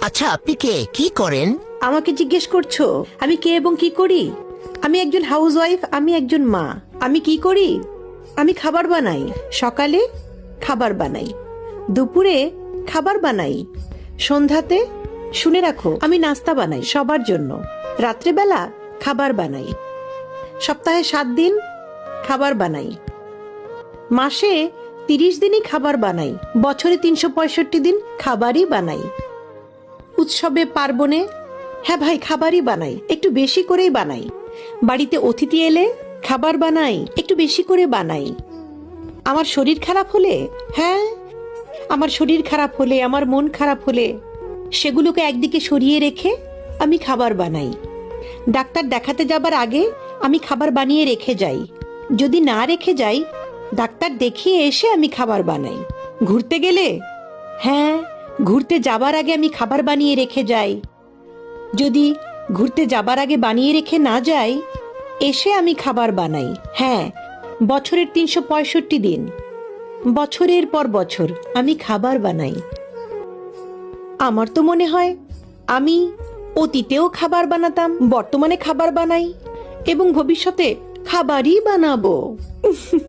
আচ্ছা আপনি কে? কি করেন? আমাকে জিজ্ঞেস করছ, আমি কে এবং কি করি? আমি একজন হাউস ওয়াইফ আমি একজন মা। আমি কি করি? আমি খাবার বানাই। সকালে খাবার বানাই। দুপুরে খাবার বানাই। সন্ধ্যাতে শুনে রাখো, আমি নাস্তা বানাই সবার জন্য। রাত্রেবেলা খাবার বানাই। সপ্তাহে সাত দিন খাবার বানাই। মাসে তিরিশ দিনই খাবার বানাই। বছরে তিনশো পঁয়ষট্টি দিন খাবারই বানাই। উৎসবে পার্বণে। হ্যাঁ ভাই, খাবারই বানাই, একটু বেশি করেই বানাই। বাড়িতে অতিথি এলে খাবার বানাই, একটু বেশি করে বানাই। আমার শরীর খারাপ হলে? হ্যাঁ আমার শরীর খারাপ হলে, আমার মন খারাপ হলে, সেগুলোকে একদিকে সরিয়ে রেখে আমি খাবার বানাই। ডাক্তার দেখাতে যাবার আগে আমি খাবার বানিয়ে রেখে যাই। যদি না রেখে যাই, ডাক্তার দেখিয়ে এসে আমি খাবার বানাই। ঘুরতে গেলে? হ্যাঁ ঘুরতে যাবার আগে আমি খাবার বানিয়ে রেখে যাই। যদি ঘুরতে যাবার আগে বানিয়ে রেখে না যাই, এসে আমি খাবার বানাই। হ্যাঁ বছরের তিনশো পঁয়ষট্টি দিন। বছরের পর বছর আমি খাবার বানাই। আমার তো মনে হয় আমি অতীতেও খাবার বানাতাম, বর্তমানে খাবার বানাই এবং ভবিষ্যতে খাবারই বানাবো।